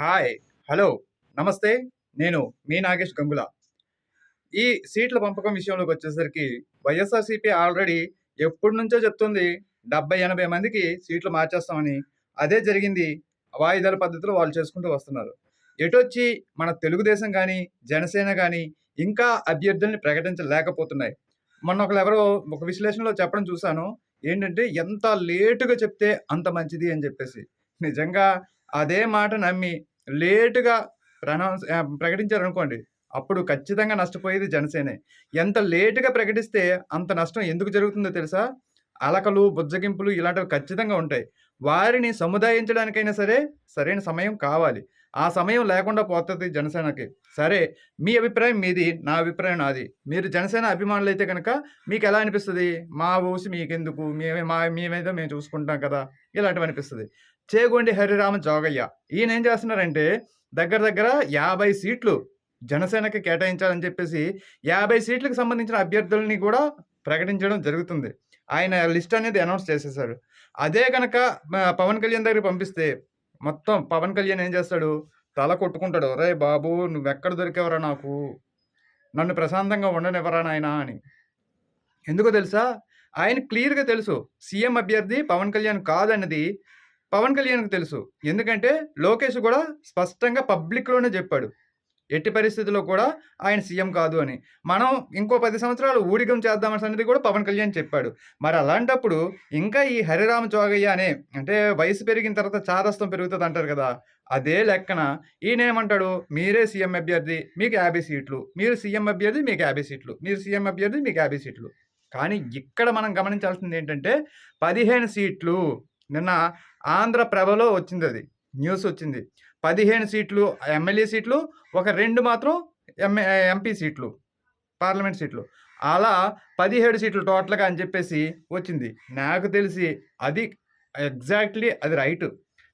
Hi hello నమస్తే నేను మీ నాగేష్ గంగుల. ఈ సీట్ల పంపకం విషయంలోకి వచ్చేసరికి వైఎస్ఆర్సీపీ ఆల్రెడీ ఎప్పటి నుంచో చెప్తుంది డెబ్బై ఎనభై మందికి సీట్లు మార్చేస్తామని. అదే జరిగింది వాయిదాల పద్ధతిలో వాళ్ళు చేసుకుంటూ వస్తున్నారు. ఎటొచ్చి మన తెలుగుదేశం కానీ జనసేన కానీ ఇంకా అభ్యర్థుల్ని ప్రకటించలేకపోతున్నాయి. మొన్న ఒకరు ఎవరో ఒక విశ్లేషణలో చెప్పడం చూశాను ఏంటంటే ఎంత లేటుగా చెప్తే అంత మంచిది అని చెప్పేసి. నిజంగా అదే మాట నమ్మి లేటుగా ప్రనౌన్స్ ప్రకటించారు ప్రకటించారనుకోండి అప్పుడు ఖచ్చితంగా నష్టపోయేది జనసేనే. ఎంత లేటుగా ప్రకటిస్తే అంత నష్టం ఎందుకు జరుగుతుందో తెలుసా? అలకలు బుజ్జగింపులు ఇలాంటివి ఖచ్చితంగా ఉంటాయి. వారిని సముదాయించడానికైనా సరే సరైన సమయం కావాలి. ఆ సమయం లేకుండా పోతుంది జనసేనకి. సరే మీ అభిప్రాయం మీది నా అభిప్రాయం నాది. మీరు జనసేన అభిమానులు అయితే కనుక మీకు ఎలా అనిపిస్తుంది? మా ఊసి మీకెందుకు? మేమే మా మేమేదో మేము చూసుకుంటాం కదా ఇలాంటివి అనిపిస్తుంది. చేగొండి హరిరామ జోగయ్య. ఈయన ఏం చేస్తున్నారంటే దగ్గర దగ్గర యాభై సీట్లు జనసేనకి కేటాయించాలని చెప్పేసి యాభై సీట్లకు సంబంధించిన అభ్యర్థుల్ని కూడా ప్రకటించడం జరుగుతుంది. ఆయన లిస్ట్ అనేది అనౌన్స్ చేసేసాడు అదే కనుక పవన్ కళ్యాణ్ దగ్గరికి పంపిస్తే మొత్తం పవన్ కళ్యాణ్ ఏం చేస్తాడు? తల కొట్టుకుంటాడు. రే బాబు నువ్వెక్కడ దొరికేవరా నాకు? నన్ను ప్రశాంతంగా ఉండనివ్వరా నాయనా? అని. ఎందుకో తెలుసా? ఆయన క్లియర్గా తెలుసు. సీఎం అభ్యర్థి పవన్ కళ్యాణ్ కాదన్నది పవన్ కళ్యాణ్కి తెలుసు. ఎందుకంటే లోకేష్ కూడా స్పష్టంగా పబ్లిక్లోనే చెప్పాడు. ఎట్టి పరిస్థితుల్లో కూడా ఆయన సీఎం కాదు అని. మనం ఇంకో పది సంవత్సరాలు ఊడిగం చేద్దామని అనేది కూడా పవన్ కళ్యాణ్ చెప్పాడు. మరి అలాంటప్పుడు ఇంకా ఈ హరిరామ జోగయ్య అనే అంటే వయసు పెరిగిన తర్వాత చాదస్తం పెరుగుతుంది అంటారు కదా అదే లెక్కన ఈయనేమంటాడు మీరే సీఎం అభ్యర్థి మీకు యాభై సీట్లు. మీరు సీఎం అభ్యర్థి మీకు యాభై సీట్లు. మీరు సీఎం అభ్యర్థి మీకు యాభై సీట్లు. కానీ ఇక్కడ మనం గమనించాల్సింది ఏంటంటే పదిహేను సీట్లు నిన్న ఆంధ్రప్రభలో వచ్చింది అది. న్యూస్ వచ్చింది. పదిహేను సీట్లు ఎమ్మెల్యే సీట్లు ఒక రెండు మాత్రం ఎంఏ ఎంపీ సీట్లు పార్లమెంట్ సీట్లు. అలా పదిహేడు సీట్లు టోటల్గా అని చెప్పేసి వచ్చింది. నాకు తెలిసి అది ఎగ్జాక్ట్లీ అది రైట్.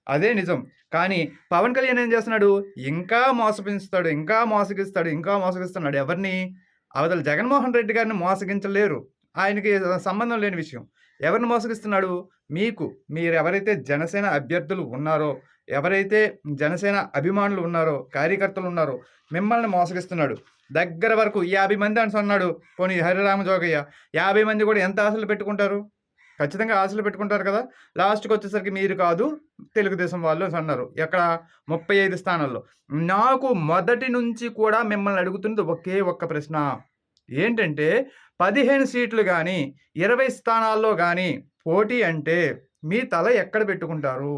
అదే నిజం. కానీ పవన్ కళ్యాణ్ ఏం చేస్తున్నాడు? ఇంకా మోసపించుతాడు ఇంకా మోసగిస్తాడు ఇంకా మోసగిస్తున్నాడు. ఎవరిని? అవతల జగన్మోహన్ రెడ్డి గారిని మోసగించలేరు. ఆయనకి సంబంధం లేని విషయం. ఎవరిని మోసగిస్తున్నాడు? మీకు. మీరు ఎవరైతే జనసేన అభ్యర్థులు ఉన్నారో ఎవరైతే జనసేన అభిమానులు ఉన్నారో కార్యకర్తలు ఉన్నారో మిమ్మల్ని మోసగిస్తున్నాడు. దగ్గర వరకు యాభై మంది అని అన్నాడు పోనీ హరిరామ జోగయ్య. యాభై మంది కూడా ఎంత ఆశలు పెట్టుకుంటారు? ఖచ్చితంగా ఆశలు పెట్టుకుంటారు కదా? లాస్ట్కి వచ్చేసరికి మీరు కాదు తెలుగుదేశం వాళ్ళు అన్నారు. ఎక్కడ? ముప్పై ఐదు స్థానాల్లో. నాకు మొదటి నుంచి కూడా మిమ్మల్ని అడుగుతున్నది ఒకే ఒక్క ప్రశ్న. ఏంటంటే పదిహేను సీట్లు కానీ ఇరవై స్థానాల్లో కానీ పోటీ అంటే మీ తల ఎక్కడ పెట్టుకుంటారు?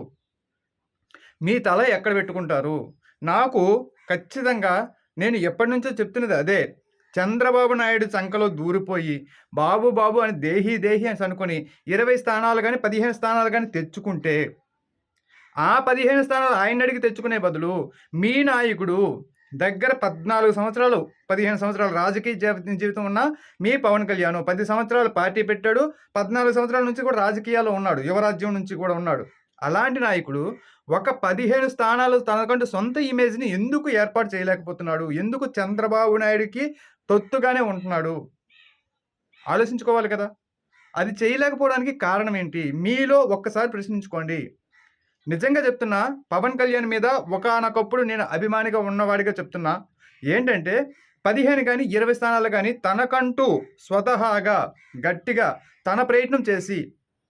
మీ తల ఎక్కడ పెట్టుకుంటారు? నాకు ఖచ్చితంగా నేను ఎప్పటి నుంచో చెప్తున్నది అదే. చంద్రబాబు నాయుడు చంకలో దూరిపోయి బాబు బాబు అని దేహి దేహి అని అనుకొని ఇరవై స్థానాలు కానీ పదిహేను స్థానాలు కానీ తెచ్చుకుంటే ఆ పదిహేను స్థానాలు ఆయన అడిగి తెచ్చుకునే బదులు మీ నాయకుడు దగ్గర పద్నాలుగు సంవత్సరాలు పదిహేను సంవత్సరాలు రాజకీయ జీవితం ఉన్న మీ పవన్ కళ్యాణ్ పది సంవత్సరాలు పార్టీ పెట్టాడు పద్నాలుగు సంవత్సరాల నుంచి కూడా రాజకీయాల్లో ఉన్నాడు యువరాజ్యం నుంచి కూడా ఉన్నాడు. అలాంటి నాయకుడు ఒక పదిహేను స్థానాలు తనకంటూ సొంత ఇమేజ్ని ఎందుకు ఏర్పాటు చేయలేకపోతున్నాడు? ఎందుకు చంద్రబాబు నాయుడికి తొత్తుగానే ఉంటున్నాడు? ఆలోచించుకోవాలి కదా. అది చేయలేకపోవడానికి కారణం ఏంటి? మీలో ఒక్కసారి ప్రశ్నించుకోండి. నిజంగా చెప్తున్నా పవన్ కళ్యాణ్ మీద ఒకనొకప్పుడు నేను అభిమానిగా ఉన్నవాడిగా చెప్తున్నా. ఏంటంటే పదిహేను కానీ ఇరవై స్థానాలు కానీ తనకంటూ స్వతహాగా గట్టిగా తన ప్రయత్నం చేసి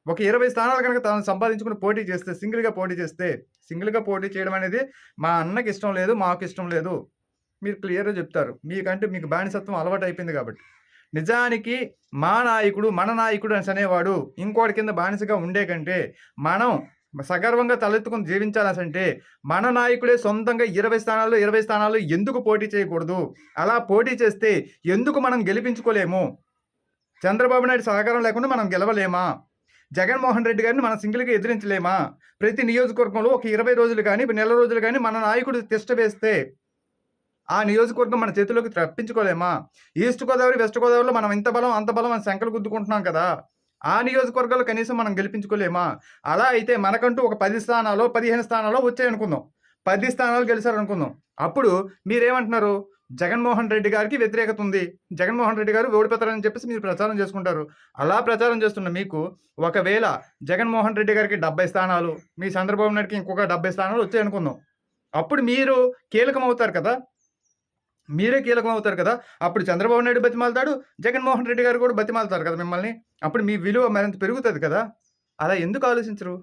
ఒక ఇరవై స్థానాలు కనుక తాను సంపాదించుకుని పోటీ చేస్తే సింగిల్గా పోటీ చేస్తే సింగిల్గా పోటీ చేయడం అనేది మా అన్నకి ఇష్టం లేదు మాకు ఇష్టం లేదు. మీరు క్లియర్గా చెప్తారు. మీకంటే మీకు బానిసత్వం అలవాటు అయిపోయింది కాబట్టి. నిజానికి మా నాయకుడు మన నాయకుడు అని అనేవాడు ఇంకోటి కింద బానిసగా ఉండే కంటే మనం సగర్వంగా తలెత్తుకుని జీవించాలంటే మన నాయకుడే సొంతంగా ఇరవై స్థానాల్లో ఇరవై స్థానాల్లో ఎందుకు పోటీ చేయకూడదు? అలా పోటీ చేస్తే ఎందుకు మనం గెలిపించుకోలేము? చంద్రబాబు నాయుడు సహకారం లేకుండా మనం గెలవలేమా? జగన్మోహన్ రెడ్డి గారిని మనం సింగిల్గా ఎదిరించలేమా? ప్రతి నియోజకవర్గంలో ఒక ఇరవై రోజులు కానీ నెల రోజులు కానీ మన నాయకుడు తిష్ట వేస్తే ఆ నియోజకవర్గం మన చేతిలోకి తప్పించుకోలేమా? ఈస్ట్ గోదావరి వెస్ట్ గోదావరిలో మనం ఇంత బలం అంత బలం అని శంకలు గుద్దుకుంటున్నాం కదా? ఆ నియోజకవర్గాలు కనీసం మనం గెలిపించుకోలేమా? అలా అయితే మనకంటూ ఒక పది స్థానాలు పదిహేను స్థానాలు వచ్చాయి అనుకుందాం పది స్థానాలు గెలిచారు అనుకుందాం అప్పుడు మీరేమంటున్నారు? జగన్మోహన్ రెడ్డి గారికి వ్యతిరేకత ఉంది. జగన్మోహన్ రెడ్డి గారు ఓడిపోతారని చెప్పేసి మీరు ప్రచారం చేసుకుంటారు. అలా ప్రచారం చేస్తున్న మీకు ఒకవేళ జగన్మోహన్ రెడ్డి గారికి డెబ్బై స్థానాలు మీ చంద్రబాబు నాయుడికి ఇంకొక డెబ్బై స్థానాలు వచ్చాయి అనుకుందాం అప్పుడు మీరు కీలకం అవుతారు కదా! మీరే కీలకం అవుతారు కదా! అప్పుడు చంద్రబాబు నాయుడు బతిమాలుతాడు. జగన్మోహన్ రెడ్డి గారు కూడా బతిమాలతారు కదా మిమ్మల్ని. అప్పుడు మీ విలువ మరింత పెరుగుతుంది కదా! అలా ఎందుకు ఆలోచించరు?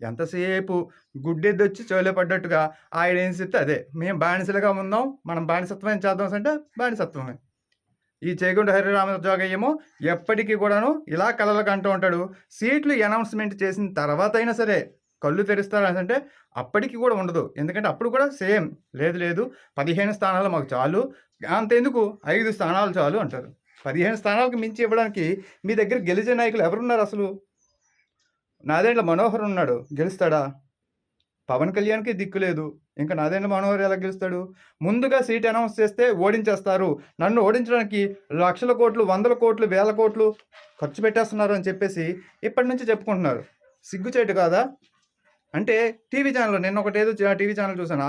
ఎంతసేపు గుడ్డెద్దొచ్చి చెవిలో పడ్డట్టుగా ఆయనేం చెప్తే అదే. మేము బానిసలుగా ఉన్నాం. మనం బానిసత్వం చేద్దాం అంటే బానిసత్వమే. ఈ చేగుండ చేగుంట హరిరామజోగయ్యేమో ఎప్పటికీ కూడాను ఇలా కలలు కంటూ ఉంటాడు. సీట్లు అనౌన్స్‌మెంట్ చేసిన తర్వాత అయినా సరే కళ్ళు తెరుస్తారనంటే అప్పటికి కూడా ఉండదు. ఎందుకంటే అప్పుడు కూడా సేమ్ లేదు లేదు 15 స్థానాలు మాకు చాలు. అంతెందుకు ఐదు స్థానాలు చాలు అంటారు. 15 స్థానాలకు మించి ఇవ్వడానికి మీ దగ్గర గెలిచే నాయకులు ఎవరున్నారు అసలు నాదేండ్ల మనోహర్ ఉన్నాడు. గెలుస్తాడా? పవన్ కళ్యాణ్‌కి దిక్కు లేదు. ఇంక నాదేండ్ల మనోహర్ ఎలా గెలుస్తాడు? ముందుగా సీట్ అనౌన్స్ చేస్తే ఓడించేస్తారు. నన్ను ఓడించడానికి లక్షల కోట్లు, వందల కోట్లు, వేల కోట్లు ఖర్చు పెట్టేస్తున్నారు అని చెప్పేసి ఇప్పటి నుంచి చెప్పుకుంటున్నారు. సిగ్గుచేటు కాదా? అంటే టీవీ ఛానల్ నిన్న ఒకటేదో టీవీ ఛానల్ చూసాను.